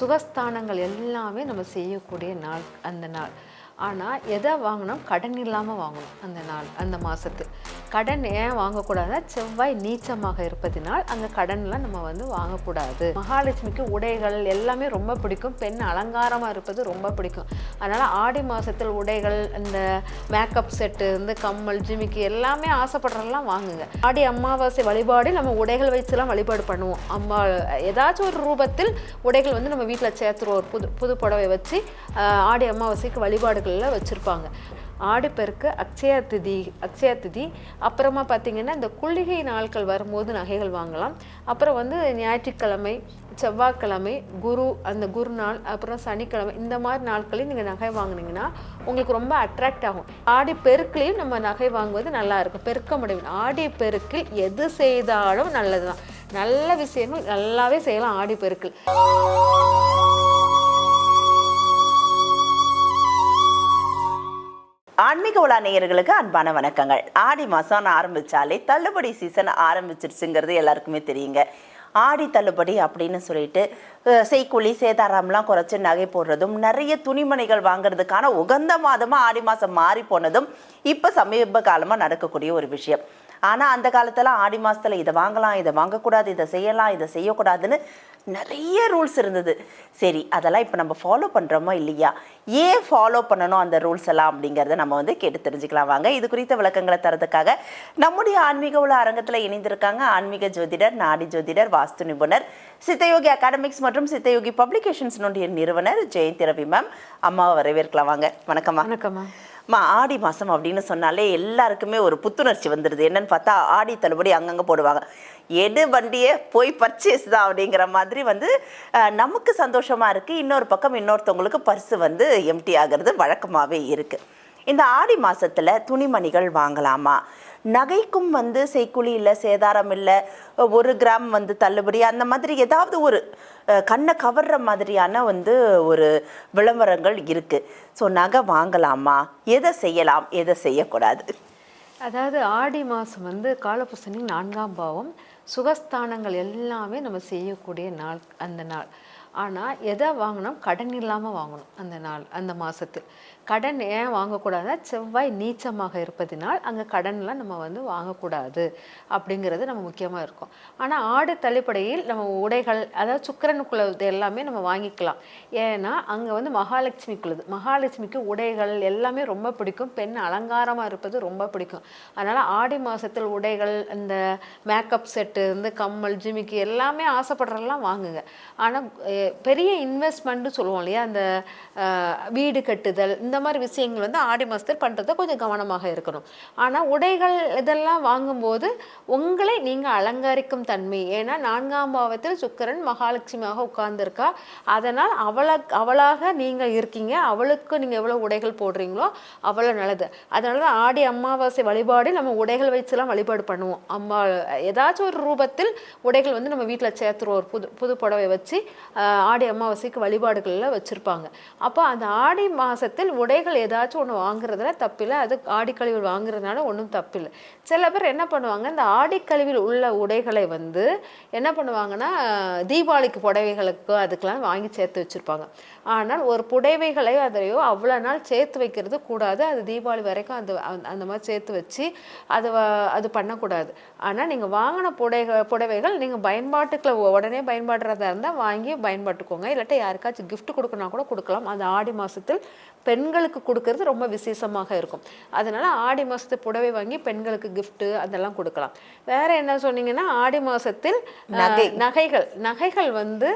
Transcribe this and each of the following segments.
சுகஸ்தானங்கள் எல்லாமே நம்ம செய்யக்கூடிய நாள் அந்த நாள். ஆனால் எதை வாங்கினோம் கடன் இல்லாமல் வாங்கணும் அந்த நாள் அந்த மாதத்து கடன் ஏன் வாங்கக்கூடாதுன்னா செவ்வாய் நீச்சமாக இருப்பதினால் அந்த கடன்லாம் நம்ம வந்து வாங்கக்கூடாது. மகாலட்சுமிக்கு உடைகள் எல்லாமே ரொம்ப பிடிக்கும். பெண் அலங்காரமாக இருப்பது ரொம்ப பிடிக்கும். அதனால் ஆடி மாதத்தில் உடைகள் இந்த மேக்கப் செட்டு இந்த கம்மல் ஜிமிக்கு எல்லாமே ஆசைப்படுறதெல்லாம் வாங்குங்க. ஆடி அமாவாசை வழிபாடு நம்ம உடைகள் வச்சுலாம் வழிபாடு பண்ணுவோம். அம்மா ஏதாச்சும் ஒரு ரூபத்தில் உடைகள் வந்து நம்ம வீட்டில் சேர்த்துருவோம். புது புது புடவை வச்சு ஆடி அமாவாசைக்கு வழிபாடுகளில் வச்சுருப்பாங்க. ஆடிப்பெருக்கு அக்ஷய திதி அக்ஷய திதி அப்புறமா பார்த்தீங்கன்னா இந்த குளிகை நாட்கள் வரும்போது நகைகள் வாங்கலாம். அப்புறம் வந்து ஞாயிற்றுக்கிழமை செவ்வாய்க்கிழமை குரு அந்த குரு நாள் அப்புறம் சனிக்கிழமை இந்த மாதிரி நாட்களையும் நீங்கள் நகை வாங்குனீங்கன்னா உங்களுக்கு ரொம்ப அட்ராக்ட் ஆகும். ஆடி பெருக்கிலையும் நம்ம நகை வாங்குவது நல்லா இருக்கும். பெருக்க முடியும் ஆடி பெருக்கில் எது செய்தாலும் நல்லது தான் நல்ல விஷயங்கள் நல்லாவே செய்யலாம் ஆடி பெருக்கில். ஆன்மீக உலா நேயர்களுக்கு அன்பான வணக்கங்கள். ஆடி மாதம் ஆரம்பிச்சாலே தள்ளுபடி சீசன் ஆரம்பிச்சிருச்சுங்கிறது எல்லாருக்குமே தெரியுங்க. ஆடி தள்ளுபடி அப்படின்னு சொல்லிட்டு செய்கூலி சேதாரம்லாம் குறைச்சி நகை போடுறதும் நிறைய துணிமணிகள் வாங்குறதுக்கான உகந்த மாதமாக ஆடி மாதம் மாறி போனதும் இப்போ சமீப காலமாக நடக்கக்கூடிய ஒரு விஷயம். ஆனால் அந்த காலத்தில் ஆடி மாதத்தில் இதை வாங்கலாம் இதை வாங்கக்கூடாது இதை செய்யலாம் இதை செய்யக்கூடாதுன்னு நிறைய ரூல்ஸ் இருந்தது. சரி அதெல்லாம் இப்போ நம்ம ஃபாலோ பண்ணுறோமோ இல்லையா? ஏன் ஃபாலோ பண்ணணும் அந்த ரூல்ஸ் எல்லாம் அப்படிங்கிறத நம்ம வந்து கேட்டு தெரிஞ்சுக்கலாம். வாங்க இது குறித்த விளக்கங்களை தரதுக்காக நம்முடைய ஆன்மீக உள்ள அரங்கத்தில் இணைந்திருக்காங்க ஆன்மீக ஜோதிடர் நாடி ஜோதிடர் வாஸ்து நிபுணர் சித்தயோகி அகாடமிக்ஸ் மற்றும் சித்தயோகி பப்ளிகேஷன்ஸ் நிறுவனர் ஜெயந்தி ரவி மேம் அம்மாவை வரவேற்கலாம். வாங்க வணக்கம் வணக்கம்மா மா ஆடி மாதம் அப்படின்னு சொன்னாலே எல்லாருக்குமே ஒரு புத்துணர்ச்சி வந்துடுது என்னன்னு பார்த்தா ஆடி தள்ளுபடி அங்கங்கே போடுவாங்க. எடு வண்டியே போய் பர்ச்சேஸ் தான் அப்படிங்கிற மாதிரி வந்து நமக்கு சந்தோஷமாக இருக்குது இன்னொரு பக்கம் இன்னொருத்தவங்களுக்கு பர்ஸு வந்து எம்டி ஆகிறது வழக்கமாகவே இருக்குது இந்த ஆடி மாதத்தில் துணிமணிகள் வாங்கலாமா? நகைக்கும் வந்து செய்குழி இல்லை சேதாரம் இல்லை ஒரு கிராம் வந்து தள்ளுபடி அந்த மாதிரி ஏதாவது ஒரு கண்ணை கவர்ற மாதிரியான வந்து ஒரு விளம்பரங்கள் இருக்குது ஸோ நகை வாங்கலாமா? எதை செய்யலாம்? எதை செய்யக்கூடாது? அதாவது ஆடி மாதம் வந்து காலபுசனி நான்காம் பாவம் சுகஸ்தானங்கள் எல்லாமே நம்ம செய்யக்கூடிய நாள் அந்த நாள். ஆனால் எதை வாங்கினோம் கடன் இல்லாமல் வாங்கணும் அந்த நாள் அந்த மாதத்தில் கடன் ஏன் வாங்கக்கூடாதுன்னா செவ்வாய் நீச்சமாக இருப்பதினால் அங்கே கடன்லாம் நம்ம வந்து வாங்கக்கூடாது அப்படிங்கிறது நம்ம முக்கியமாக இருக்கும். ஆனால் ஆடு தள்ளிப்படையில் நம்ம உடைகள் அதாவது சுக்கரனுக்குள்ளது எல்லாமே நம்ம வாங்கிக்கலாம். ஏன்னா அங்கே வந்து மகாலட்சுமிக்குள்ளது மகாலட்சுமிக்கு உடைகள் எல்லாமே ரொம்ப பிடிக்கும். பெண் அலங்காரமாக இருப்பது ரொம்ப பிடிக்கும். அதனால் ஆடி மாதத்தில் உடைகள் இந்த மேக்கப் செட்டு இந்த கம்மல் ஜிமிக்கு எல்லாமே ஆசைப்படுறதெல்லாம் வாங்குங்க. ஆனால் பெரிய இன்வெஸ்ட்மெண்ட்டு சொல்லுவோம் இல்லையா? அந்த வீடு கட்டுதல் இந்த மாதிரி விஷயங்கள் வந்து ஆடி மாதத்தில் பண்ணுறத கொஞ்சம் கவனமாக இருக்கணும். ஆனால் உடைகள் இதெல்லாம் வாங்கும்போது உங்களை நீங்கள் அலங்கரிக்கும் தன்மை. ஏன்னா நான்காம் பாவத்தில் சுக்கரன் மகாலட்சுமியாக உட்கார்ந்துருக்கா. அதனால் அவளை அவளாக நீங்கள் இருக்கீங்க. அவளுக்கு நீங்கள் எவ்வளோ உடைகள் போடுறீங்களோ அவ்வளோ நல்லது. அதனால தான் ஆடி அமாவாசை வழிபாடு நம்ம உடைகள் வச்சுலாம் வழிபாடு பண்ணுவோம். அம்மா ஏதாச்சும் ஒரு ரூபத்தில் உடைகள் வந்து நம்ம வீட்டில் சேர்த்துருவோம். ஒரு புது புது புடவை வச்சு ஆடி அமாவாசைக்கு வழிபாடுகளில் வச்சுருப்பாங்க. அப்போ அந்த ஆடி மாதத்தில் உடைகள் ஏதாச்சும் ஒன்று வாங்குறதுல தப்பில்லை. அது ஆடிக்கழிவில் வாங்குறதுனால ஒன்றும் தப்பில்லை. சில பேர் என்ன பண்ணுவாங்க இந்த ஆடிக்கழிவில் உள்ள உடைகளை வந்து என்ன பண்ணுவாங்கன்னா தீபாவளிக்கு புடவைகளுக்கு அதுக்கெல்லாம் வாங்கி சேர்த்து வச்சுருப்பாங்க. ஆனால் ஒரு புடவைகளை அதையோ அவ்வளோ நாள் சேர்த்து வைக்கிறது கூடாது. அது தீபாவளி வரைக்கும் அந்த அந்த- அந்த மாதிரி சேர்த்து வச்சு அது அது பண்ணக்கூடாது. ஆனால் நீங்கள் வாங்கின புடைக புடவைகள் நீங்கள் பயன்பாட்டுக்குள்ள உடனே பயன்படுறதா இருந்தால் வாங்கி பயன்பட்டுக்கோங்க இல்லாட்டி யாருக்காச்சும் கிஃப்ட் கொடுக்கணும்னா கூட கொடுக்கலாம். அது ஆடி மாதத்தில் பெண் பெண்களுக்கு கொடுக்கறது ரொம்ப விசேஷமாக இருக்கும். அதனால ஆடி மாதத்து புடவை வாங்கி பெண்களுக்கு gift அதெல்லாம் கொடுக்கலாம். வேற என்ன சொன்னீங்கன்னா ஆடி மாதத்தில் நகை. நகைகள். நகைகள் வந்து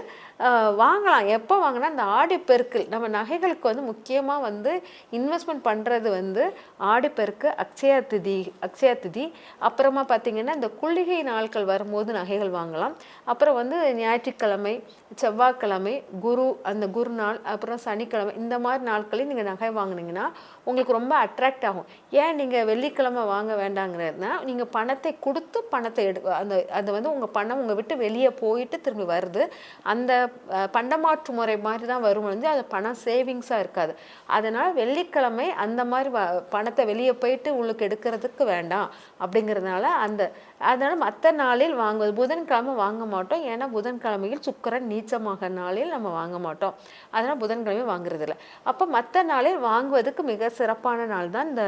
வாங்கலாம். எப்போ வாங்கினா இந்த ஆடி பெருக்கில். நம்ம நகைகளுக்கு வந்து முக்கியமாக வந்து இன்வெஸ்ட்மெண்ட் பண்ணுறது வந்து ஆடி பெருக்கு அக்ஷய திதி அக்ஷயா திதி. அப்புறமா பார்த்திங்கன்னா இந்த குளிகை நாட்கள் வரும்போது நகைகள் வாங்கலாம். அப்புறம் வந்து ஞாயிற்றுக்கிழமை செவ்வாய்க்கிழமை குரு அந்த குரு நாள் அப்புறம் சனிக்கிழமை இந்த மாதிரி நாட்களையும் நீங்கள் நகை வாங்குனீங்கன்னா உங்களுக்கு ரொம்ப அட்ராக்ட் ஆகும். ஏன் நீங்கள் வெள்ளிக்கிழமை வாங்க வேண்டாங்கிறதுனா நீங்கள் பணத்தை கொடுத்து பணத்தை எடு அந்த அது வந்து உங்கள் பணம் உங்கள் விட்டு வெளியே போயிட்டு திரும்பி வருது. அந்த பண்டமாற்று முறை மாதிரி தான் வரும் வந்து அது பணம் சேவிங்ஸாக இருக்காது. அதனால் வெள்ளிக்கிழமை அந்த மாதிரி வ- பணத்தை வெளியே போயிட்டு உங்களுக்கு எடுக்கிறதுக்கு வேண்டாம். அப்படிங்கிறதுனால அந்த அதனால மற்ற நாளில் வாங்குவது புதன்கிழமை வாங்க மாட்டோம். ஏன்னா புதன்கிழமையில் சுக்கிரன் நீச்சமாக நாளில் நம்ம வாங்க மாட்டோம். அதனால் புதன்கிழமை வாங்குறது இல்லை அப்போ மற்ற நாளில் வாங்குவதற்கு மிக சிறப்பான நாள் தான் இந்த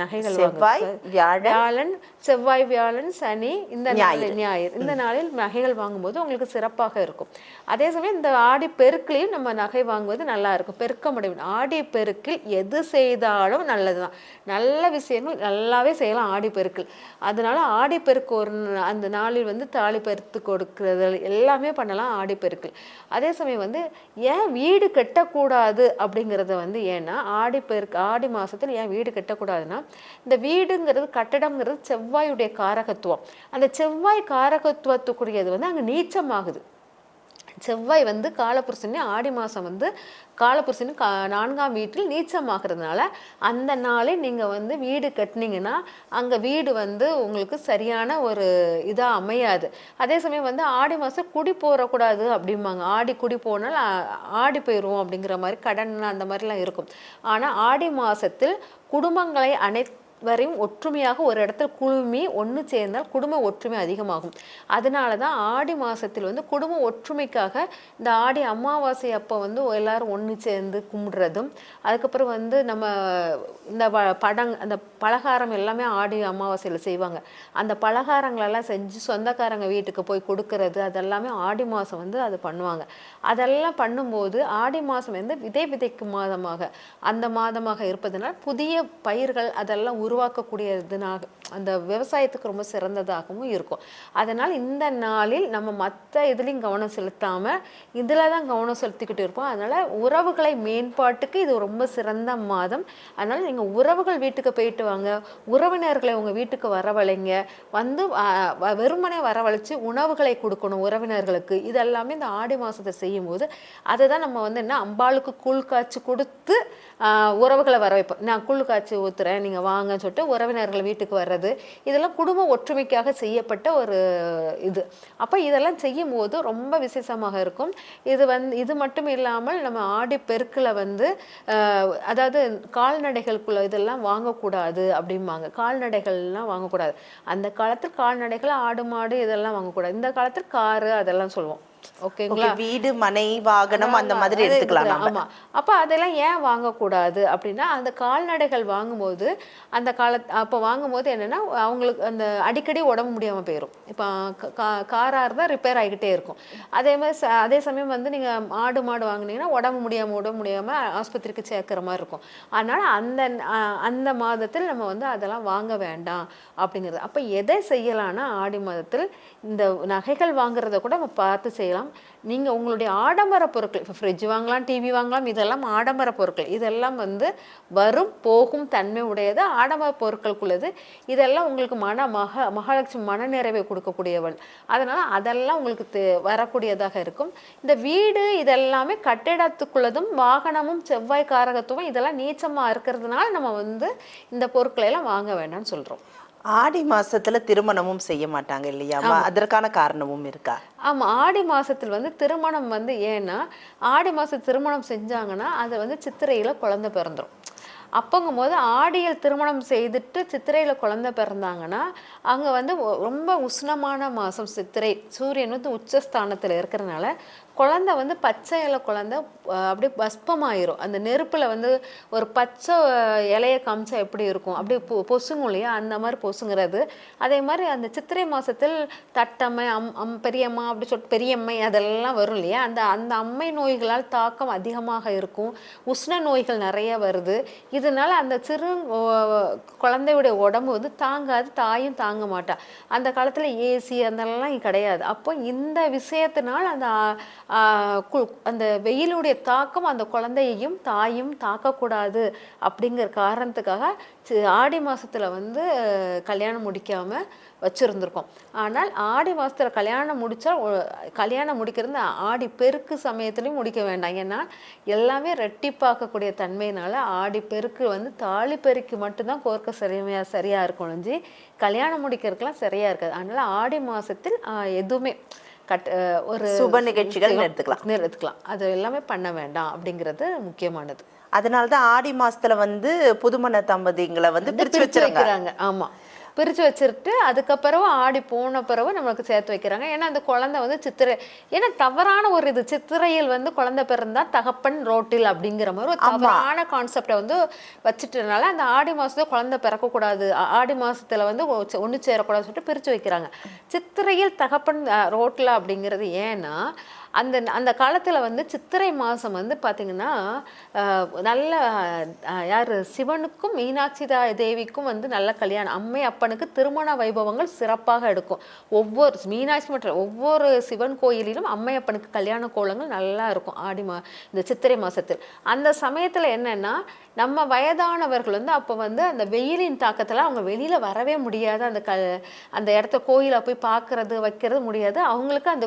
நகைகள் செவ்வாய். வியாழன். செவ்வாய் வியாழன் சனி இந்த நாளில் ஞாயிறு. இந்த நாளில் நகைகள் வாங்கும்போது உங்களுக்கு சிறப்பாக இருக்கும். அதே சமயம் இந்த ஆடி பெருக்கிலையும் நம்ம நகை வாங்குவது நல்லா இருக்கும். பெருக்க முடியும். ஆடி பெருக்கில் எது செய்தாலும் நல்லதுதான். நல்ல விஷயங்கள் நல்லாவே செய்யலாம் ஆடி பெருக்கில். அதனால ஆடி பெருக்கு ஒரு அந்த நாளில் வந்து தாலி பெருத்து கொடுக்கறது எல்லாமே பண்ணலாம் ஆடிப்பெருக்கள் அதே சமயம் வந்து ஏன் வீடு கட்டக்கூடாது அப்படிங்கிறத வந்து ஏன்னா ஆடிப்பெருக்கு ஆடி மாதத்தில் ஏன் வீடு கட்டக்கூடாதுன்னா இந்த வீடுங்கிறது கட்டடம்ங்கிறது செவ்வாயுடைய காரகத்துவம். அந்த செவ்வாய் காரகத்துவத்துக்குரியது வந்து அங்கே நீச்சமாகுது. செவ்வாய் வந்து காலபுருஷனே ஆடி மாதம் வந்து காலபுருஷனு கா நான்காம் வீட்டில் நீச்சமாகிறதுனால அந்த நாளே நீங்கள் வந்து வீடு கட்டினீங்கன்னா அங்கே வீடு வந்து உங்களுக்கு சரியான ஒரு இதாக அமையாது. அதே சமயம் வந்து ஆடி மாதம் குடி போகக்கூடாது அப்படிம்பாங்க. ஆடி குடி போனால் ஆடி போயிடுவோம் அப்படிங்கிற மாதிரி கடன் அந்த மாதிரிலாம் இருக்கும். ஆனால் ஆடி மாதத்தில் குடும்பங்களை அனைத்து வரையும் ஒற்றுமையாக ஒரு இடத்துல குழுமி ஒன்று சேர்ந்தால் குடும்ப ஒற்றுமை அதிகமாகும். அதனால தான் ஆடி மாதத்தில் வந்து குடும்ப ஒற்றுமைக்காக இந்த ஆடி அமாவாசை அப்போ வந்து எல்லாரும் ஒன்று சேர்ந்து கும்பிடுறதும் அதுக்கப்புறம் வந்து நம்ம இந்த ப படங் அந்த பலகாரம் எல்லாமே ஆடி அமாவாசையில் செய்வாங்க. அந்த பலகாரங்களெல்லாம் செஞ்சு சொந்தக்காரங்க வீட்டுக்கு போய் கொடுக்கறது அதெல்லாமே ஆடி மாதம் வந்து அது பண்ணுவாங்க. அதெல்லாம் பண்ணும்போது ஆடி மாதம் வந்து விதை விதைக்கும் மாதமாக அந்த மாதமாக இருப்பதனால் புதிய பயிர்கள் அதெல்லாம் உருவாக்கக்கூடியதுனாக அந்த விவசாயத்துக்கு ரொம்ப சிறந்ததாகவும் இருக்கும். அதனால் இந்த நாளில் நம்ம மற்ற இதுலேயும் கவனம் செலுத்தாமல் இதில் தான் கவனம் செலுத்திக்கிட்டு இருப்போம் அதனால் உறவுகளை மேம்பாட்டுக்கு இது ரொம்ப சிறந்த மாதம். அதனால் நீங்கள் உறவுகள் வீட்டுக்கு போயிட்டு வாங்க. உறவினர்களை உங்கள் வீட்டுக்கு வரவழைங்க. வந்து வெறுமனே வரவழைச்சு உணவுகளை கொடுக்கணும் உறவினர்களுக்கு. இதெல்லாமே இந்த ஆடி மாதத்தை செய்யும்போது அதை தான் நம்ம வந்து என்ன அம்பாளுக்கு கூழ் காய்ச்சி கொடுத்து உறவுகளை வர வைப்போம் நான் கூழ் காய்ச்சி ஊற்றுறேன் நீங்கள் வாங்க வாங்கன்னு சொல்லிட்டு உறவினர்கள் வீட்டுக்கு வர்றது இதெல்லாம் குடும்ப ஒற்றுமைக்காக செய்யப்பட்ட ஒரு இது. அப்போ இதெல்லாம் செய்யும்போது ரொம்ப விசேஷமாக இருக்கும். இது வந்து இது மட்டும் இல்லாமல் நம்ம ஆடி பெருக்கில் வந்து அதாவது கால்நடைகளுக்குள்ள இதெல்லாம் வாங்கக்கூடாது அப்படிம்பாங்க. கால்நடைகள்லாம் வாங்கக்கூடாது. அந்த காலத்தில் கால்நடைகள் ஆடு மாடு இதெல்லாம் வாங்கக்கூடாது. இந்த காலத்தில் காரு அதெல்லாம் சொல்லுவோம். ஓகேங்களா வீடு மனை வாகனம் அந்த மாதிரி எடுத்துக்கலாம் எடுத்துக்கலாம். நம்ம ஆமா. அப்ப அதெல்லாம் ஏன் வாங்கக்கூடாது அப்படின்னா அந்த கால்நடைகள் வாங்கும்போது அந்த கால அப்போ வாங்கும்போது என்னன்னா அவங்களுக்கு அந்த அடிக்கடி உடம்பு முடியாம போயிடும் இப்போ காரா இருந்தால் ரிப்பேர் ஆகிக்கிட்டே இருக்கும். அதே மாதிரி அதே சமயம் வந்து நீங்க ஆடு மாடு வாங்குனீங்கன்னா உடம்பு முடியாம உடம்பு முடியாம ஆஸ்பத்திரிக்கு சேர்க்கிற மாதிரி இருக்கும். அதனால அந்த அந்த மாதத்தில் நம்ம வந்து அதெல்லாம் வாங்க வேண்டாம் அப்படிங்கிறது. அப்ப எதை செய்யலாம்னா ஆடி மாதத்தில் இந்த நகைகள் வாங்குறத கூட நம்ம பார்த்து செய்யலாம். நீங்கள் உங்களுடைய ஆடம்பர பொருட்கள் இப்போ ஃப்ரிட்ஜ் வாங்கலாம் டிவி வாங்கலாம் இதெல்லாம் ஆடம்பர பொருட்கள். இதெல்லாம் வந்து வரும் போகும் தன்மை உடையது ஆடம்பர பொருட்களுக்குள்ளது. இதெல்லாம் உங்களுக்கு மன மக மகாலட்சுமி மனநிறைவை கொடுக்கக்கூடியவள். அதனால் அதெல்லாம் உங்களுக்கு வரக்கூடியதாக இருக்கும். இந்த வீடு இதெல்லாமே கட்டிடத்துக்குள்ளதும் வாகனமும் செவ்வாய் காரகத்துவம் இதெல்லாம் நீச்சமாக இருக்கிறதுனால நம்ம வந்து இந்த பொருட்களை எல்லாம் வாங்க வேண்டாம்னு சொல்கிறோம் ஆடி மாசத்துல திருமணமும் செய்ய மாட்டாங்க இல்லையாமா அதற்கான காரணமும் இருக்கா? ஆமா ஆடி மாசத்தில் வந்து திருமணம் வந்து ஏன்னா ஆடி மாசம் திருமணம் செஞ்சாங்கன்னா அது வந்து சித்திரையில குழந்தை பிறந்துரும். அப்போங்கும் போது ஆடியில் திருமணம் செய்துட்டு சித்திரையில் குழந்தை பிறந்தாங்கன்னா அங்கே வந்து ரொம்ப உஷ்ணமான மாதம் சித்திரை. சூரியன் வந்து உச்சஸ்தானத்தில் இருக்கிறதுனால குழந்தை வந்து பச்சை இலை குழந்தை அப்படியே பஸ்பமாயிரும். அந்த நெருப்பில் வந்து ஒரு பச்சை இலையை இலைய காமிச்சா எப்படி இருக்கும்? அப்படியே பொ பொசுங்கும் இல்லையா? அந்த மாதிரி பொசுங்கிறது. அதே மாதிரி அந்த சித்திரை மாதத்தில் தட்டம்மை அம் அம் பெரியம்மா அப்படி சொல்லிட்டு பெரியம்மை அதெல்லாம் வரும் இல்லையா? அந்த அந்த அம்மை நோய்களால் தாக்கம் அதிகமாக இருக்கும். உஷ்ண நோய்கள் நிறைய வருது. இது இதனால் அந்த சிறு குழந்தையுடைய உடம்பு வந்து தாங்காது தாயும் தாங்க மாட்டா. அந்த காலத்தில் ஏசி அதெல்லாம் கிடையாது. அப்போ இந்த விஷயத்தினால் அந்த கு- அந்த வெயிலுடைய தாக்கம் அந்த குழந்தையையும் தாயும் தாக்கக்கூடாது அப்படிங்கிற காரணத்துக்காக ஆடி மாதத்தில் வந்து கல்யாணம் முடிக்காமல் வச்சிருந்திருக்கோம். ஆனால் ஆடி மாசத்துல கல்யாணம் ஒ- கல்யாணம் முடிக்கிறது ஆடி பெருக்கு சமயத்துலயும் முடிக்க வேண்டாம். ஏன்னா எல்லாமே ரெட்டிப்பாக்கக்கூடிய தன்மையினால ஆடி பெருக்கு வந்து தாலி பெருக்கு மட்டும்தான் கோர்க்க சரியா சரியா இருக்கும் ஒழிஞ்சு கல்யாணம் முடிக்கிறதுக்கெல்லாம் சரியா இருக்காது. அதனால ஆடி மாசத்தில் ஆஹ், எதுவுமே கட் ஒரு சுப நிகழ்ச்சிகள் எடுத்துக்கலாம் நிறுத்துக்கலாம். அது எல்லாமே பண்ண வேண்டாம் அப்படிங்கிறது முக்கியமானது. அதனால தான் ஆடி மாசத்துல வந்து புதுமண தம்பதிங்களை வந்து பிரிச்சு வச்சிருங்க வைக்கிறாங்க. ஆமா. பிரித்து வச்சுட்டு அதுக்கப்புறம் ஆடி போன பிறகு நம்மளுக்கு சேர்த்து வைக்கிறாங்க. ஏன்னா அந்த குழந்தை வந்து சித்திரை ஏன்னா தவறான ஒரு இது. சித்திரையில் வந்து குழந்தை பிறந்தா தகப்பன் ரோட்டில் அப்படிங்கிற மாதிரி ஒரு தவறான கான்செப்டை வந்து வச்சுட்டனால அந்த ஆடி மாசத்துல குழந்தை பிறக்கக்கூடாது. ஆடி மாசத்துல வந்து ஒன்று சேரக்கூடாதுன்னு சொல்லிட்டு பிரித்து வைக்கிறாங்க. சித்திரையில் தகப்பன் ரோட்ல அப்படிங்கிறது ஏன்னா அந்த அந்த காலத்தில் வந்து சித்திரை மாதம் வந்து பார்த்திங்கன்னா நல்ல யார்? சிவனுக்கும் மீனாட்சிதா தேவிக்கும் வந்து நல்ல கல்யாணம். அம்மை அப்பனுக்கு திருமண வைபவங்கள் சிறப்பாக எடுக்கும். ஒவ்வொரு மீனாட்சி மற்றும் ஒவ்வொரு சிவன் கோயிலிலும் அம்மை அப்பனுக்கு கல்யாண கோலங்கள் நல்லா இருக்கும். ஆடி மா இந்த சித்திரை மாதத்தில் அந்த சமயத்தில் என்னென்னா நம்ம வயதானவர்கள் வந்து அப்போ வந்து அந்த வெயிலின் தாக்கத்தில் அவங்க வெளியில் வரவே முடியாது. அந்த க அந்த இடத்த கோயிலை போய் பார்க்குறது வைக்கிறது முடியாது. அவங்களுக்கு அந்த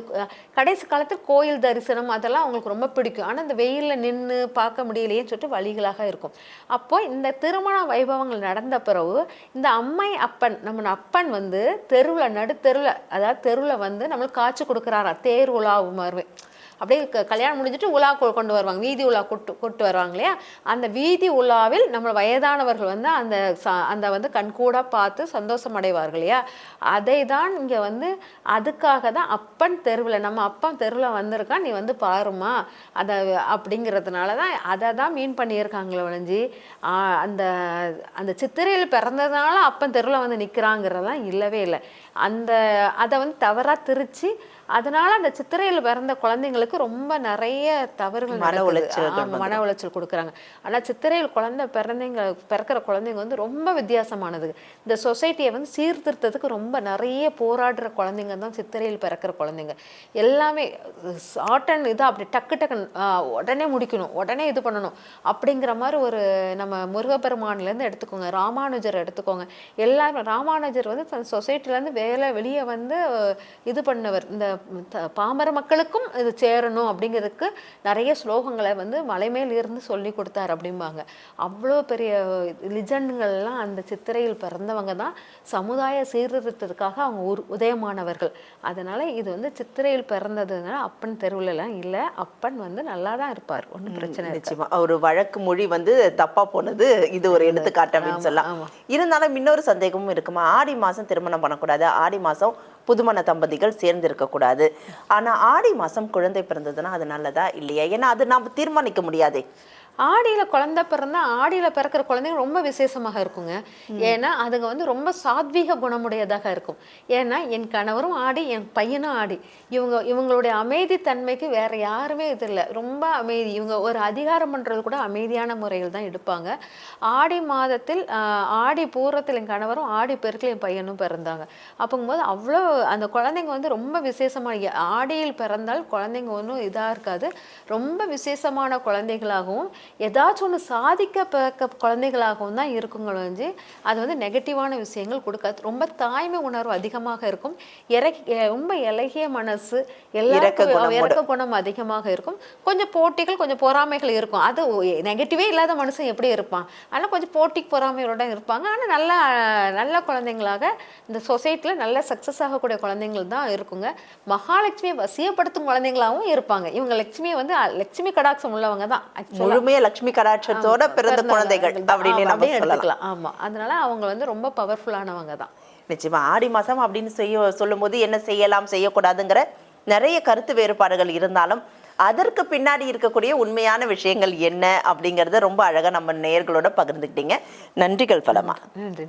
கடைசி காலத்தில் கோ கோயில் தரிசனம் அதெல்லாம் அவங்களுக்கு ரொம்ப பிடிக்கும். ஆனால் இந்த வெயிலில் நின்று பார்க்க முடியலையேன்னு சொல்லிட்டு வழிகளாக இருக்கும். அப்போ இந்த திருமண வைபவங்கள் நடந்த பிறகு இந்த அம்மை அப்பன் நம்ம அப்பன் வந்து தெருவில் நடு தெருவில் அதாவது தெருவில் வந்து நம்மளுக்கு காட்சி கொடுக்குறாரா? தேர் உலா மாதிரி அப்படியே கல்யாணம் முடிஞ்சிட்டு உலா கொ- கொண்டு வருவாங்க. வீதி உலா கொட்டு கொட்டு வருவாங்க இல்லையா? அந்த வீதி உலாவில் நம்ம வயதானவர்கள் வந்து அந்த ச- அந்த வந்து கண்கூடாக பார்த்து சந்தோஷம் அடைவார்கள் இல்லையா? அதை தான் இங்கே வந்து அதுக்காக தான் அப்பன் தெருவில் நம்ம அப்பன் தெருவில் வந்திருக்கான் நீ வந்து பாருமா அதை அப்படிங்கிறதுனால தான் அதை தான் மீன் பண்ணியிருக்காங்களே ஒழிஞ்சு அந்த அந்த சித்திரையில் பிறந்ததுனால அப்பன் தெருவில் வந்து நிற்கிறாங்கிறதெல்லாம் இல்லவே இல்லை. அந்த அதை வந்து தவறாக திரித்து அதனால அந்த சித்திரையில் பிறந்த குழந்தைங்களுக்கு ரொம்ப நிறைய தவறுகள் மன ஆமா, மன உளைச்சல் கொடுக்குறாங்க. ஆனா சித்திரையில் குழந்தை பிறந்தைங்க பிறக்கிற குழந்தைங்க வந்து ரொம்ப வித்தியாசமானது. இந்த சொசைட்டியை வந்து சீர்திருத்தத்துக்கு ரொம்ப நிறைய போராடுற குழந்தைங்க தான் சித்திரையில் பிறக்கிற குழந்தைங்க. எல்லாமே ஷார்ட் அண்ட் இது அப்படி டக்கு டக்குன்னு உடனே முடிக்கணும் உடனே இது பண்ணணும் அப்படிங்கிற மாதிரி ஒரு நம்ம முருகப்பெருமான்லேருந்து எடுத்துக்கோங்க ராமானுஜர் எடுத்துக்கோங்க. எல்லாரும் ராமானுஜர் வந்து தன் சொசைட்டிலேருந்து வேலை வெளியே வந்து இது பண்ணவர். இந்த பாமர மக்களுக்கும் இது சேரணும் அப்படிங்கிறதுக்கு நிறைய ஸ்லோகங்களை வந்து மலை மேல் இருந்து சொல்லி கொடுத்தார் அப்படிம்பாங்க. அவ்வளோ பெரிய லிஜண்டுகள்லாம் அந்த சித்திரையில் பிறந்தவங்க தான் சமுதாய சீர்திருத்தத்துக்காக அவங்க உரு உதயமானவர்கள். அதனால இது வந்து சித்திரையில் பிறந்ததுனால அப்பன் தெருவுலலாம் இல்லை. அப்பன் வந்து நல்லா தான் இருப்பார். ஒன்றும் பிரச்சனை நிச்சயமா. ஒரு வழக்கு மொழி வந்து தப்பா போனது இது ஒரு எடுத்துக்காட்டு அப்படின்னு சொல்லலாம். இருந்தாலும் இன்னொரு சந்தேகமும் இருக்குமா? ஆடி மாசம் திருமணம் பண்ணக்கூடாது. ஆடி மாசம் புதுமண தம்பதிகள் சேர்ந்து இருக்கக்கூடாது ஆடி மாதம் குழந்தை பிறந்ததுன்னா அது நல்லதா? இல்லையா? ஏன்னா அது நாம் தீர்மானிக்க முடியாதே. ஆடியில குழந்தை பிறந்தா ஆடியில பிறக்கிற குழந்தைங்க ரொம்ப விசேஷமாக இருக்குங்க. ஏன்னா அதுங்க வந்து ரொம்ப சாத்வீக குணமுடையதாக இருக்கும். ஏன்னா என் கணவரும் ஆடி என் பையனும் ஆடி. இவங்க இவங்களுடைய அமைதி தன்மைக்கு வேற யாருமே இது இல்லை. ரொம்ப அமைதி. இவங்க ஒரு அதிகாரம் பண்றது கூட அமைதியான முறையில் தான் எடுப்பாங்க. ஆடி மாதத்தில் ஆடி பூரத்தில் என் கணவரும் ஆடி பெருக்கில் என் பையனும் பிறந்தாங்க. அப்போங்கும்போது அவ்வளோ அந்த குழந்தைங்க வந்து ரொம்ப விசேஷமான ஆடியில் பிறந்தால் குழந்தைங்க ஒன்றும் இதாக இருக்காது. ரொம்ப விசேஷமான குழந்தைகளாகவும் ஏதாச்சும் ஒன்று சாதிக்க பிறக்க குழந்தைகளாகவும் தான் இருக்குங்க ஒழிஞ்சு அது வந்து நெகட்டிவான விஷயங்கள் கொடுக்காது. ரொம்ப தாய்மை உணர்வு அதிகமாக இருக்கும். இறக்கி ரொம்ப இலகிய மனசு எல்லாருக்கும். இறக்க குணம் அதிகமாக இருக்கும். கொஞ்சம் போட்டிகள் கொஞ்சம் பொறாமைகள் இருக்கும். அது நெகட்டிவே இல்லாத மனுஷன் எப்படி இருப்பான்? ஆனால் கொஞ்சம் போட்டி பொறாமையோட இருப்பாங்க. ஆனால் நல்ல நல்ல குழந்தைங்களாக இந்த சொசைட்டியில் நல்ல சக்ஸஸ் ஆகக்கூடிய குழந்தைங்கள் தான் இருக்குங்க. மகாலட்சுமியை வசியப்படுத்தும் குழந்தைங்களாகவும் இருப்பாங்க. இவங்க லட்சுமியை வந்து லட்சுமி கடாட்சம் உள்ளவங்க தான் actually. லட்சுமி கடாட்சத்தோட பிறந்த குழந்தைகள். அப்படின்னு நம்ம எடுத்துக்கலாம். ஆமா அதனால அவங்க வந்து ரொம்ப பவர்ஃபுல்லானவங்க தான். நிச்சயமா ஆடி மாசம் அப்படின்னு செய்ய சொல்லும்போது என்ன செய்யலாம் செய்யக்கூடாதுங்கிற நிறைய கருத்து வேறுபாடுகள் இருந்தாலும் அதற்கு பின்னாடி இருக்கக்கூடிய உண்மையான விஷயங்கள் என்ன அப்படிங்கறத ரொம்ப அழகா நம்ம நேயர்களோட பகிர்ந்துக்கிட்டீங்க. நன்றிகள் பலமா. நன்றி.